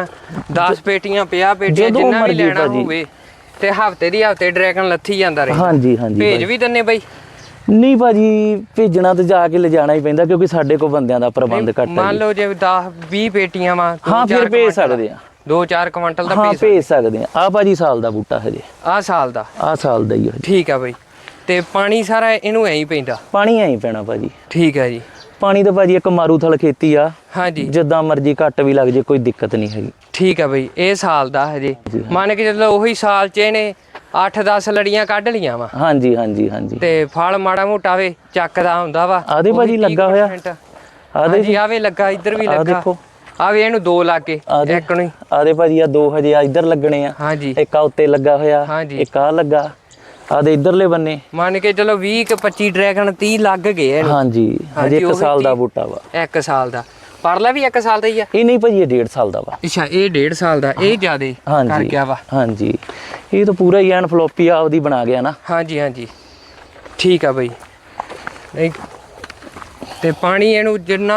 10 ਪੇਟੀਆਂ 50 ਪੇਟੀਆਂ ਜਿੰਨਾ ਵੀ ਲੈਣਾ। ਹੋਵੇ ਤੇ ਹਫ਼ਤੇ ਦੀ ਹਫ਼ਤੇ ਡਰੈਗਨ ਲੱਥੀ ਜਾਂਦਾ ਰਹੇ। ਹਾਂਜੀ ਹਾਂਜੀ ਭੇਜ। ਵੀ ਦਿੰਨੇ ਬਈ। ਨਹੀਂ ਭਾਜੀ ਭੇਜਣਾ ਤੇ ਜਾ ਕੇ ਲਿਜਾਣਾ ਹੀ ਪੈਂਦਾ ਕਿਉਂਕਿ ਸਾਡੇ ਕੋਲ ਬੰਦਿਆਂ ਦਾ ਪ੍ਰਬੰਧ ਘੱਟ ਹੈ ਮੰਨ। ਲਓ ਜੇ 10 20 ਪੇਟੀਆਂ ਵਾ ਹਾਂ ਫਿਰ ਭੇਜ ਸਕਦੇ ਆ 2-4 ਕੁਇੰਟਲ ਦਾ ਹਾਂ ਭੇਜ ਭੇਜ ਸਕਦੇ ਆ ਆ ਭਾਜੀ ਸਾਲ ਦਾ ਬੂਟਾ ਹਜੇ। ਆ ਸਾਲ ਦਾ? ਆ ਸਾਲ ਦਾ ਹੀ ਆ ਠੀਕ ਆ ਬਈ। ਤੇ ਪਾਣੀ ਸਾਰਾ ਇਹਨੂੰ ਐਂ ਹੀ ਪੈਂਦਾ? ਪਾਣੀ ਐਂ ਹੀ ਪੈਣਾ ਭਾਜੀ। ਠੀਕ ਆ ਜੀ। ਪਾਣੀ ਤਾਂ ਭਾਜੀ ਇੱਕ ਮਾਰੂਥਲ ਖੇਤੀ ਆ। ਹਾਂਜੀ। ਜਿੱਦਾਂ ਮਰਜ਼ੀ ਘੱਟ ਵੀ ਲੱਗ ਜੇ ਕੋਈ ਦਿੱਕਤ ਨਹੀਂ ਹੈਗੀ। ਠੀਕ ਆ ਬਈ ਇਹ ਸਾਲ ਦਾ ਹਜੇ। ਜੀ। ਮੰਨ ਕੇ ਚੱਲੋ ਉਹੀ ਸਾਲ ਚ ਇਹਨੇ 8-10 ਲੜੀਆਂ ਕੱਢ ਲੀਆਂ ਵਾ। ਹਾਂਜੀ ਹਾਂਜੀ ਹਾਂਜੀ। ਤੇ ਫਲ ਮਾੜਾ ਮੋਟਾ ਵੇ ਚੱਕਦਾ ਹੁੰਦਾ ਵਾ। ਆਦੇ ਭਾਜੀ ਲੱਗਾ ਹੋਇਆ। 30% ਆਦੇ ਹਾਂਜੀ ਆਵੇ ਲੱਗਾ ਇੱਧਰ ਵੀ ਲੱਗਾ। ਦੇਖੋ। ਆਵੇ ਇਹਨੂੰ ਦੋ ਲੱਗੇ ਆਦੇ ਇੱਕ ਨੂੰ। ਆਦੇ ਭਾਜੀ ਆ ਦੋ ਹਜੇ ਆ ਇੱਧਰ ਲੱਗਣੇ ਆ। ਹਾਂਜੀ। ਇੱਕ ਆ ਉੱਤੇ ਲੱਗਾ ਹੋਇਆ। ਇੱਕ ਆ ਲੱਗਾ। ਆਦੇ ਇੱਧਰਲੇ ਬੰਨੇ। ਮੰਨ ਕੇ ਚਲੋ 20 ਕਿ 25 ਡਰੈਗਨ 30 ਲੱਗ ਗਏ ਇਹਨੂੰ। ਹਾਂਜੀ ਹਾਂਜੀ, ਹਜੇ ਇੱਕ ਉਹੀ ਸਾਲ ਦਾ। ਬੂਟਾ ਵਾ। ਇੱਕ ਸਾਲ ਦਾ। ਪਰਲਾ ਵੀ ਇੱਕ ਸਾਲ ਦਾ ਹੀ ਆ। ਇਹ ਨਹੀਂ ਭਾਜੀ ਇਹ ਡੇਢ ਸਾਲ ਦਾ ਵਾ। ਅੱਛਾ ਇਹ ਡੇਢ ਸਾਲ ਦਾ। ਇਹ ਜਿਆਦੇ ਕਰ ਗਿਆ ਵਾ। ਹਾਂਜੀ। ਇਹ ਤਾਂ ਪੂਰਾ ਹੀ ਐਨ ਫਲੋਪੀ ਆਪਦੀ ਬਣਾ ਗਿਆ ਨਾ। ਹਾਂਜੀ ਹਾਂਜੀ। ਠੀਕ ਆ ਬਈ। ਨਹੀਂ ਤੇ ਪਾਣੀ ਇਹਨੂੰ ਜਿੰਨਾ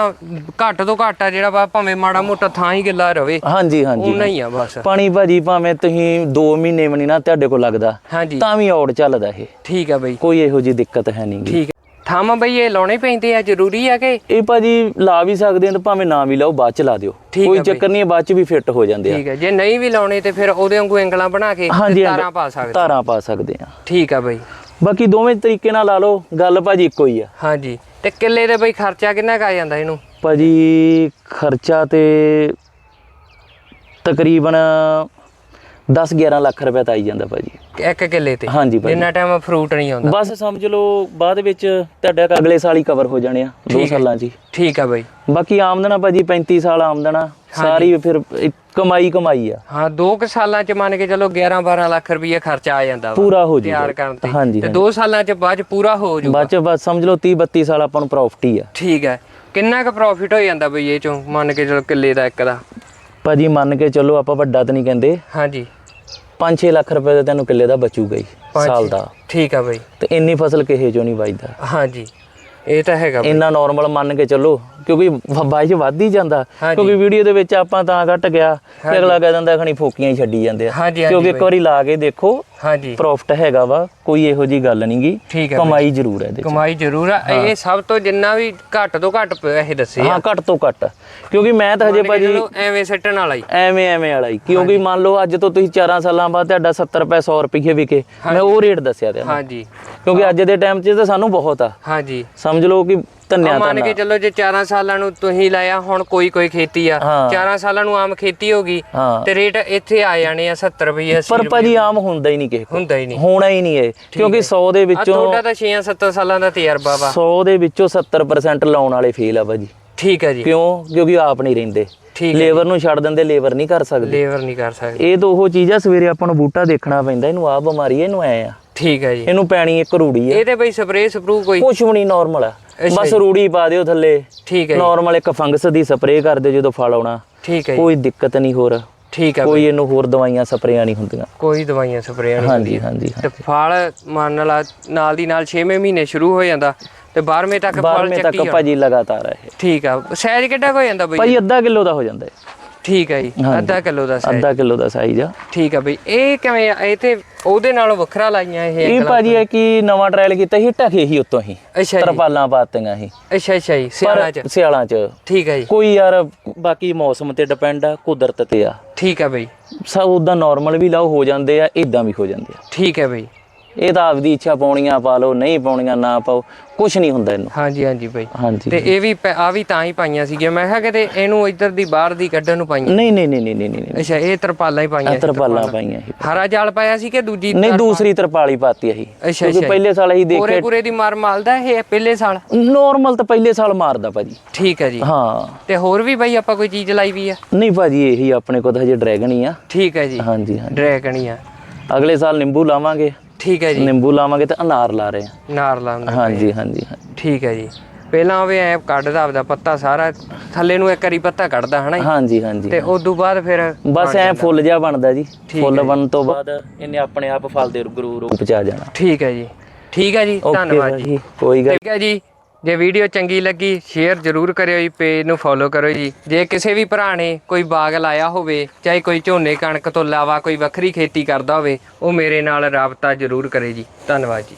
ਘੱਟ ਤੋਂ ਘੱਟ ਆ ਜਿਹੜਾ ਵਾ ਭਾਵੇਂ ਮਾੜਾ ਮੋਟਾ ਥਾਂ ਹੀ ਗਿੱਲਾ ਰਵੇ ਹਾਂਜੀ ਹਾਂਜੀ ਉਨਾ ਹੀ ਆ ਬਸ। ਪਾਣੀ ਭਾਜੀ ਭਾਵੇਂ ਤੁਸੀਂ 2 ਮਹੀਨੇ ਵੀ ਨੀ ਨਾ ਤੁਹਾਡੇ ਕੋਲ ਲੱਗਦਾ ਹਾਂਜੀ। ਤਾਂ ਵੀ ਔੜ ਚੱਲਦਾ ਇਹ। ਠੀਕ ਆ ਬਈ। ਕੋਈ ਇਹੋ ਜੀ ਦਿੱਕਤ ਹੈ ਨਹੀਂਗੀ ਠੀਕ ਥਾਂ ਬਈ ਇਹ ਲਾਉਣੇ ਪੈਂਦੇ ਆ ਜ਼ਰੂਰੀ ਆ ਕਿ? ਇਹ ਭਾਜੀ ਲਾ ਵੀ ਸਕਦੇ ਆ ਤੇ ਭਾਵੇਂ ਨਾ ਵੀ ਲਾਓ ਬਾਅਦ ਚ ਲਾ ਦਿਓ। ਠੀਕ ਕੋਈ ਆ ਬਈ। ਚੱਕਰ ਨਹੀਂ ਹੈ, ਬਾਅਦ ਚ ਵੀ ਫਿੱਟ ਹੋ ਜਾਂਦੇ ਆ। ਠੀਕ ਹੈ ਜੇ ਨਹੀਂ ਵੀ ਲਾਉਣੇ ਤੇ ਫਿਰ ਉਹਦੇ ਵਾਂਗੂ ਐਂਗਲਾਂ ਬਣਾ ਕੇ ਤੇ ਹਾਂਜੀ। ਤਾਰਾਂ ਪਾ ਸਕਦੇ ਤਾਰਾਂ ਪਾ ਸਕਦੇ ਆ। ਠੀਕ ਆ ਬਈ। ਬਾਕੀ ਦੋਵੇਂ ਤਰੀਕੇ ਨਾਲ ਲਾ ਲਓ ਗੱਲ ਭਾਜੀ ਇੱਕੋ ਹੀ ਆ। ਹਾਂਜੀ ਤੇ ਕਿੱਲੇ ਦੇ ਬਈ ਖਰਚਾ ਕਿੰਨਾ ਕੁ ਆ ਜਾਂਦਾ ਇਹਨੂੰ? ਭਾਜੀ ਖਰਚਾ ਤੇ ਤਕਰੀਬਨ 10 11 ਲੱਖ ਰੁਪਏ ਤਾਂ ਆਈ ਜਾਂਦਾ ਭਾਜੀ। ਇੱਕ ਕਿੱਲੇ ਤੇ? ਹਾਂਜੀ ਭਾਜੀ। ਜਿੰਨਾ ਟਾਈਮ ਫਰੂਟ ਨਹੀਂ ਆਉਂਦਾ। ਬਸ ਸਮਝ ਲਓ ਬਾਅਦ ਵਿੱਚ ਤੁਹਾਡਾ ਅਗਲੇ ਸਾਲ ਹੀ ਕਵਰ ਹੋ ਜਾਣੇ ਆ ਦੋ ਠੀਕ ਹੈ। ਸਾਲਾਂ 'ਚ ਹੀ। ਠੀਕ ਆ ਬਈ। ਬਾਕੀ ਆਮਦਨਾ ਭਾਜੀ 35 ਸਾਲ ਆਮਦਨਾ ਸਾਰੀ ਫਿਰ ਕਮਾਈ ਕਮਾਈ ਆ। ਹਾਂ 2 ਕੁ ਸਾਲਾਂ ਚ ਮੰਨ ਕੇ ਚਲੋ 11 12 ਲੱਖ ਰੁਪਏ ਖਰਚਾ ਆ ਜਾਂਦਾ ਵਾ ਪੂਰਾ ਹੋ ਤਿਆਰ ਜੂਗਾ। ਕਰਨ ਤੇ। ਹਾਂਜੀ ਤੇ ਹਾਂਜੀ। 2 ਸਾਲਾਂ ਚ ਬਾਅਦ ਚ ਪੂਰਾ ਹੋ ਜਾਊਗਾ ਬਾਅਦ ਚ ਬਸ ਸਮਝ ਲਓ 30 32 ਸਾਲ ਆਪਾਂ ਨੂੰ ਪ੍ਰੋਫਿਟ ਆ। ਠੀਕ ਹੈ। ਕਿੰਨਾ ਕੁ ਪ੍ਰੋਫਿਟ ਹੋ ਜਾਂਦਾ ਬਈ ਇਹ ਚੋਂ ਮੰਨ ਕੇ ਚਲੋ ਕਿੱਲੇ ਦਾ ਇੱਕ ਦਾ? ਭਾਜੀ ਮੰਨ ਕੇ ਚੱਲੋ ਆਪਾਂ ਵੱਡਾ ਤਾਂ ਨਹੀਂ ਕਹਿੰਦੇ। ਹਾਂਜੀ। 5-6 ਲੱਖ ਰੁਪਏ ਦਾ ਤੈਨੂੰ ਕਿੱਲੇ ਦਾ ਬਚੂਗਾ ਹੀ ਪੰਜ ਸਾਲ। ਦਾ। ਠੀਕ ਆ ਬਈ। ਤੇ ਇੰਨੀ ਫਸਲ ਕਿਸੇ ਚੋਂ ਨਹੀਂ ਵੱਜਦਾ। ਹਾਂਜੀ। ਇਹ ਤਾਂ ਹੈਗਾ। ਇੰਨਾ ਨਾਰਮਲ ਮੰਨ ਕੇ ਚੱਲੋ ਕਿਉਂਕਿ ਬਾਈ ਚ ਵੱਧ ਹੀ ਜਾਂਦਾ। ਕਿਉਂਕਿ ਵੀਡੀਓ ਦੇ ਵਿੱਚ ਆਪਾਂ ਤਾਂ ਘਟ ਗਿਆ ਅਗਲਾ ਕਹਿ ਦਿੰਦਾ ਖਣੀ ਫੋਕੀਆਂ ਹੀ ਛੱਡੀ ਜਾਂਦੇ ਆ ਕਿਉਂਕਿ ਇੱਕ। ਵਾਰੀ ਲਾ ਕੇ ਦੇਖੋ ਹਾਂਜੀ। ਪ੍ਰੋਫਿਟ ਹੈਗਾ ਵਾ ਕੋਈ ਇਹੋ ਜੀ ਗੱਲ ਨਹੀਂਗੀ ਠੀਕ ਹੈ ਕਮਾਈ ਜ਼ਰੂਰ ਹੈ ਇਹਦੇ ਚ। ਕਮਾਈ ਜ਼ਰੂਰ ਆ। ਇਹ ਸਭ ਤੋਂ ਜਿੰਨਾ ਵੀ ਘੱਟ ਤੋਂ ਘੱਟ ਪੈਸੇ ਦੱਸੇ ਹਾਂ ਘੱਟ ਤੋਂ ਘੱਟ। ਕਿਉਂਕਿ ਮੈਂ ਤਾਂ ਹਜੇ ਭਾਜੀ ਐਵੇਂ ਸੱਟਣ ਵਾਲਾ ਹੀ। ਐਵੇਂ ਐਵੇਂ ਵਾਲਾ ਹੀ। ਕਿਉਂਕਿ ਮੰਨ ਲਓ ਅੱਜ ਤੋਂ ਤੁਸੀਂ 4 ਸਾਲਾਂ ਬਾਅਦ ਤੁਹਾਡਾ 70 ਰੁਪਏ 100 ਰੁਪਏ ਵਿਕੇ। ਮੈਂ ਉਹ ਰੇਟ ਦੱਸਿਆ ਤੇ ਹਾਂਜੀ। ਕਿਉਂਕਿ ਅੱਜ ਦੇ ਟਾਈਮ 'ਚ ਤਾਂ ਸਾਨੂੰ ਬਹੁਤ ਆ। ਹਾਂਜੀ। ਸਮਝ ਲਓ ਕਿ ਧੰਨਿਆ ਮੰਨ ਕੇ ਚੱਲੋ ਜੇ 4 ਸਾਲਾਂ ਨੂੰ ਤੁਸੀਂ ਲਾਇਆ ਹੁਣ ਕੋਈ ਕੋਈ ਖੇਤੀ ਆ। ਹਾਂ। 4 ਸਾਲਾਂ ਨੂੰ ਆਮ ਖੇਤੀ ਹਾਂ ਤੇ ਰੇਟ ਇੱਥੇ ਆ ਜਾਣੇ ਆ 70 ਰੁਪਏ 80 ਪਰ ਭਾਜੀ ਆਮ ਹੁੰਦਾ ਹੀ ਨਹੀਂ ਕਿਸੇ ਕੋਲ। ਹੁੰਦਾ ਹੀ ਨਹੀਂ। ਹੋਣਾ ਹੀ ਨਹੀਂ ਇਹ ਕਿਉਂਕਿ 100 ਦੇ ਵਿੱਚੋਂ ਤੁਹਾਡਾ ਤਾਂ 6-7 ਸਾਲਾਂ ਦਾ ਤਜਰਬਾ ਵਾ। 100 ਦੇ ਵਿੱਚੋਂ 70% ਲਾਉਣ ਵਾਲੇ ਫੇਲ ਆ ਭਾਜੀ। ਠੀਕ ਹੈ ਜੀ। ਕਿਉਂ? ਕਿਉਂਕਿ ਆਪ ਨਹੀਂ ਰਹਿੰਦੇ। ਲੇਬਰ ਨੂੰ ਛੱਡ ਦਿੰਦੇ ਲੇਬਰ ਨਹੀਂ ਕਰ ਸਕਦੇ। ਲੇਬਰ ਨਹੀਂ ਕਰ ਸਕਦੇ। ਇਹ ਤਾਂ ਉਹ ਚੀਜ਼ ਆ ਸਵੇਰੇ ਆਪਾਂ ਨੂੰ ਬੂਟਾ ਦੇਖਣਾ ਪੈਂਦਾ ਇਹਨੂੰ ਆ ਬਿਮਾਰੀ ਹੈ, ਇਹਨੂੰ ਐ ਆ। ਠੀਕ ਹੈ ਜੀ। ਇਹਨੂੰ ਪੈਣੀ ਇੱਕ ਰੂੜੀ ਆ। ਇਹ ਤੇ ਬਈ ਸਪਰੇਅ ਸਪਰੂ ਕੋਈ। ਕੁਛ ਵੀ ਨਹੀਂ ਨਾਰਮਲ ਆ। ਅੱਛਾ ਬਸ ਜੀ। ਰੂੜੀ ਪਾ ਦਿਓ ਥੱਲੇ। ਠੀਕ ਹੈ ਜੀ। ਨਾਰਮਲ ਇੱਕ ਫੰਗਸ ਦੀ ਸਪਰੇਅ ਕਰ ਦਿਓ ਜਦੋਂ ਫਲ ਆਉਣਾ। ਠੀਕ ਹੈ ਜੀ। ਕੋਈ ਦਿੱਕਤ ਨਹੀਂ ਹੋਰ। ਠੀਕ ਹੈ ਕੋਈ ਇਹਨੂੰ ਹੋਰ ਦਵਾਈਆਂ ਸਪਰੇਆਂ ਨਹੀਂ ਹੁੰਦੀਆਂ। ਕੋਈ ਦਵਾਈਆਂ ਸਪਰੇਆਂ ਨਹੀਂ ਹਾਂਜੀ ਹਾਂਜੀ ਤੇ ਫਲ ਮੰਨ ਲਾ ਨਾਲ ਦੀ ਨਾਲ 6ਵੇਂ ਮਹੀਨੇ ਸ਼ੁਰੂ ਹੋ ਜਾਂਦਾ ਤੇ 12ਵੇਂ ਤੱਕ ਫਲ 12ਵੇਂ ਚੱਕੀ ਤੱਕ ਭਾਜੀ ਲਗਾਤਾਰ ਹੈ ਠੀਕ ਆ। ਸਾਈਜ਼ ਕਿੱਡਾ ਕੁ ਹੋ ਜਾਂਦਾ ਬਈ? ਭਾਜੀ ਅੱਧਾ ਕਿਲੋ ਦਾ ਹੋ ਜਾਂਦਾ ਹੈ ਠੀਕ ਹੈ ਜੀ ਹਾਂਜੀ। ਅੱਧਾ ਕਿਲੋ ਦਾ ਸਾਈਜ਼ ਅੱਧਾ ਕਿਲੋ ਦਾ ਸਾਈਜ਼ ਆ। ਠੀਕ ਆ ਬਈ ਇਹ ਕਿਵੇਂ ਆ? ਇਹ ਤੇ ਉਹਦੇ ਨਾਲੋਂ ਵੱਖਰਾ ਲਾਈਆਂ ਇਹ ਇਹ ਅੰਕਲਾਂ? ਭਾਜੀ ਹੈ ਕਿ ਨਵਾਂ ਟ੍ਰਾਇਲ ਕੀਤਾ ਸੀ ਢਕੇ ਹੀ ਉੱਤੋਂ ਹੀ। ਅੱਛਾ ਜੀ। ਤਰਪਾਲਾਂ ਪਾਤੀਆਂ ਸੀ। ਅੱਛਾ ਅੱਛਾ ਜੀ ਸਿਆਲਾਂ ਚ। ਸਿਆਲਾਂ ਚ। ਠੀਕ ਹੈ ਜੀ। ਕੋਈ ਯਾਰ ਬਾਕੀ ਮੌਸਮ ਤੇ ਡਿਪੈਂਡ ਆ ਕੁਦਰਤ ਤੇ ਆ। ਠੀਕ ਆ ਬਈ। ਸਭ ਉਦਾਂ ਨਾਰਮਲ ਵੀ ਲਾਓ ਹੋ ਜਾਂਦੇ ਆ ਇਦਾਂ ਵੀ ਹੋ ਜਾਂਦੇ ਆ। ਠੀਕ ਹੈ ਬਈ। ਇਹ ਤਾਂ ਆਪਦੀ ਇੱਛਾ ਪਾਉਣੀਆਂ ਪਾ ਲਓ ਨਹੀਂ ਪਾਉਣੀਆਂ ਨਾ ਪਾਓ ਕੁਝ ਨਹੀਂ ਹੁੰਦਾ ਇਹਨੂੰ। ਹਾਂਜੀ ਹਾਂਜੀ ਬਈ। ਹਾਂਜੀ ਤੇ ਇਹ ਵੀ ਆ ਵੀ ਤਾਂ ਹੀ ਪਾਈਆਂ ਸੀਗੀਆਂ। ਮੈਂ ਕਿਹਾ ਕਿਤੇ ਇਹਨੂੰ ਇੱਧਰ ਦੀ ਬਾਹਰ ਦੀ ਕੱਢਣ ਨੂੰ ਪਾਈਆਂ। ਨਹੀਂ ਨਹੀਂ ਨਹੀਂ ਨਹੀਂ ਨਹੀਂ ਨਹੀਂ। ਅੱਛਾ ਇਹ ਤਰਪਾਲਾਂ ਹੀ ਪਾਈਆਂ ਤਰਪਾਲਾਂ ਪਾਈਆਂ ਸੀ। ਹਰਾ ਜਾਲ ਪਾਇਆ ਸੀ ਕਿ ਦੂਜੀ ਨਹੀਂ ਦੂਸਰੀ ਤਰਪਾਲੀ ਪਾਤੀ ਅਸੀਂ। ਅੱਛਾ ਅੱਛਾ। ਪਹਿਲੇ ਸਾਲ ਅਸੀਂ ਦੇਖੇ ਪੂਰੇ ਦੀ ਮਾਰ ਮਾਲਦਾ ਇਹ ਪਹਿਲੇ ਸਾਲ? ਨਾਰਮਲ ਤਾਂ ਪਹਿਲੇ ਸਾਲ ਮਾਰਦਾ ਭਾਜੀ। ਠੀਕ ਹੈ ਜੀ। ਹਾਂ। ਤੇ ਹੋਰ ਵੀ ਬਈ ਆਪਾਂ ਕੋਈ ਚੀਜ਼ ਲਾਈ ਵੀ ਆ? ਨਹੀਂ ਭਾਜੀ ਇਹੀ ਆਪਣੇ ਕੋਲ ਤਾਂ ਹਜੇ ਡਰੈਗਨ ਹੀ ਆ। ਠੀਕ ਹੈ ਜੀ। ਹਾਂਜੀ ਹਾਂਜੀ। ਡਰੈਗਨ ਹੀ ਆ। ਅਗਲੇ ਸਾਲ ਨਿੰਬੂ ਲਾਵਾਂਗੇ। ਠੀਕ ਹੈ ਜੀ। ਨਿੰਬੂ ਲਾਵਾਂਗੇ ਤੇ ਅਨਾਰ ਲਾ ਰਹੇ ਆ ਨਾਰ ਲਾਉਂਦੇ ਹਾਂਜੀ ਹਾਂਜੀ ਹਾਂਜੀ। ਠੀਕ ਹੈ ਜੀ। ਪਹਿਲਾਂ ਉਹ ਐ ਕੱਢਦਾ ਆਪਦਾ ਪੱਤਾ ਸਾਰਾ ਥੱਲੇ ਨੂੰ ਇੱਕ ਵਾਰੀ ਪੱਤਾ ਕੱਢਦਾ ਹਨਾ ਜੀ? ਹਾਂਜੀ ਹਾਂਜੀ ਤੇ ਉਸ ਤੋਂ ਬਾਅਦ ਫਿਰ ਬਸ ਐ ਫੁੱਲ ਜਿਹਾ ਬਣਦਾ ਜੀ। ਠੀਕ ਫੁੱਲ ਹੈ ਬਣਨ ਤੋਂ ਬਾਅਦ ਇਹਨੇ ਆਪਣੇ ਆਪ ਫਲ ਦੇ ਗੁਰੂ ਰੂਪ ਚ ਆ ਜਾਣਾ। ਠੀਕ ਹੈ ਜੀ। ਠੀਕ ਹੈ ਜੀ ਓਕੇ ਧੰਨਵਾਦ ਜੀ। ਕੋਈ ਗੱਲ ਠੀਕ ਹੈ ਜੀ। ਜੇ ਵੀਡੀਓ ਚੰਗੀ ਲੱਗੀ ਸ਼ੇਅਰ ਜ਼ਰੂਰ ਕਰਿਓ ਜੀ ਪੇਜ ਨੂੰ ਫੋਲੋ ਕਰੋ ਜੀ। ਜੇ ਕਿਸੇ ਵੀ ਭਰਾ ਨੇ ਕੋਈ ਬਾਗ ਲਾਇਆ ਹੋਵੇ, ਚਾਹੇ ਕੋਈ ਝੋਨੇ ਕਣਕ ਤੋਂ ਇਲਾਵਾ ਕੋਈ ਵੱਖਰੀ ਖੇਤੀ ਕਰਦਾ ਹੋਵੇ, ਉਹ ਮੇਰੇ ਨਾਲ ਰਾਬਤਾ ਜ਼ਰੂਰ ਕਰੇ ਜੀ। ਧੰਨਵਾਦ ਜੀ।